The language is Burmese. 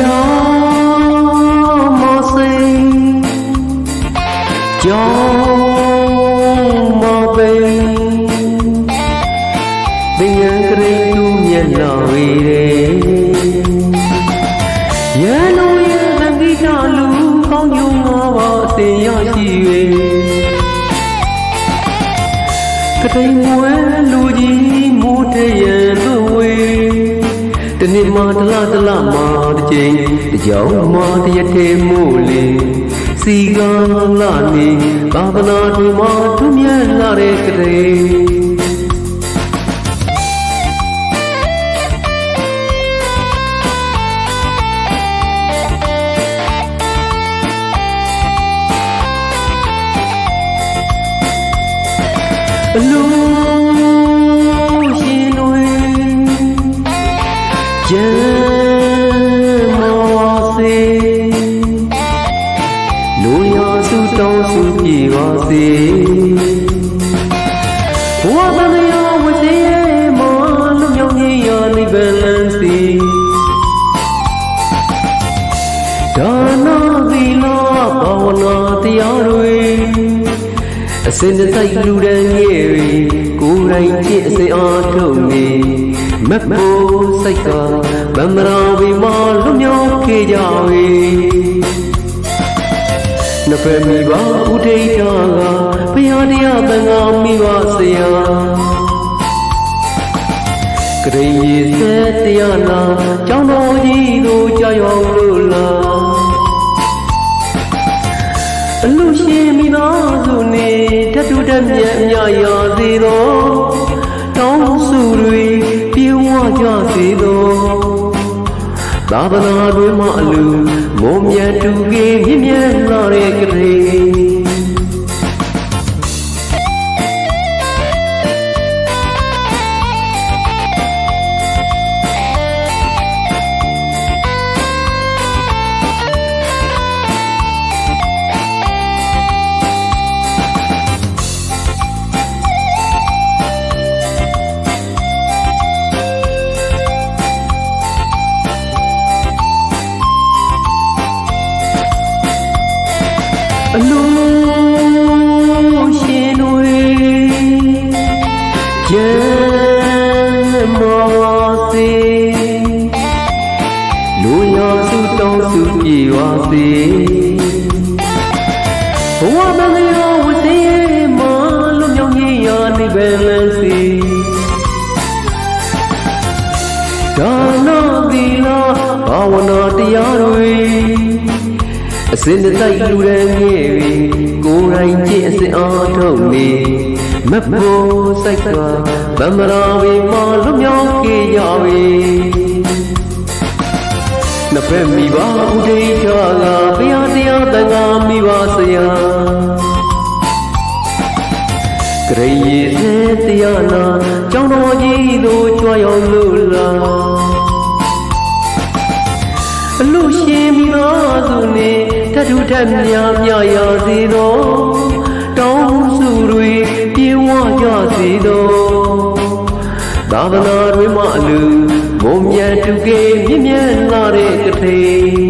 ရားမစိကြောင်းမပိန်ပင်ရန်ကလေးသူမျက်နှာဝေတဲ့ရန်လိုရဲ့သံဃိတလူကောင်းကျိုးငါးပါးအစဉ်ရရှိ၍ကတိမ်မွဲလူကြီးမိုးတရန်တို့ဝေတနေ့မှတလားတလားမှ တစ်ချိန်တစ်ကြောင်မှတရတဲ့မို့လေစီကားလာနေဘာဝနာတွေမှာသူမြတ်လာတဲ့ကလေးအလုံး စုတောင်းစုပြေပါစေဘဝတန်ရာဝစီရဲ့မလူမြောင်ကြီးရနိဗ္ဗာန်လန်းစီဒါနာသီလဘာဝနာတရားတွေအစင်တစိုက်လူတန်းရဲ့ကိုယ်တိုင်ကြည့်အစင်အားထုတ်နေမက်ဖို့စိတ်ကဗမ္မရာဝီမလွမြောက်ခဲ့ကြဝေ နဖက်မိပါဥဒိတာကဘုရားတရားတန်ခါမိပါဆရာကရိယေစေတရားနာကျောင်းတော်ကြီးတို့ကြောက်ရွံ့လို့လားအလူရှင်မိသားစုနေတတူတမြတ်အမြရာစေသောတောင်းစုတွေ သာသနာတွေမှအလူမုံမြတ်တူကေမြင့်မြတ်လာတဲ့ကလေး အလိုရှင်တွေကျမ်းမောစေလူရစုတောင်းစုပြေပါစေ စင်တစိုက်လူရန်ငယ်ပြီကိုယ်တိုင်ကြည့်အစင်အားထုတ်နေမက်ဖို့စိုက်ကဗမ္မရာဝီမလွမြောက်ခဲ့ကြပြီနှစ်ဖက်မိပါဥဒိချာကဘုရားတရားတန်ခါမိပါဆရာကရိယေစေတရားနာကျောင်းတော်ကြီးတို့ကြွရောက်လို့လား အလူရှင်မိသားစုနေတထုထက်များများရစေသောတောင်းစုတွေပြေဝကြစေသောသာသနာတွေမှအလူမုံမြတ်တုကေမြင့်မြတ်လာတဲ့ကထေ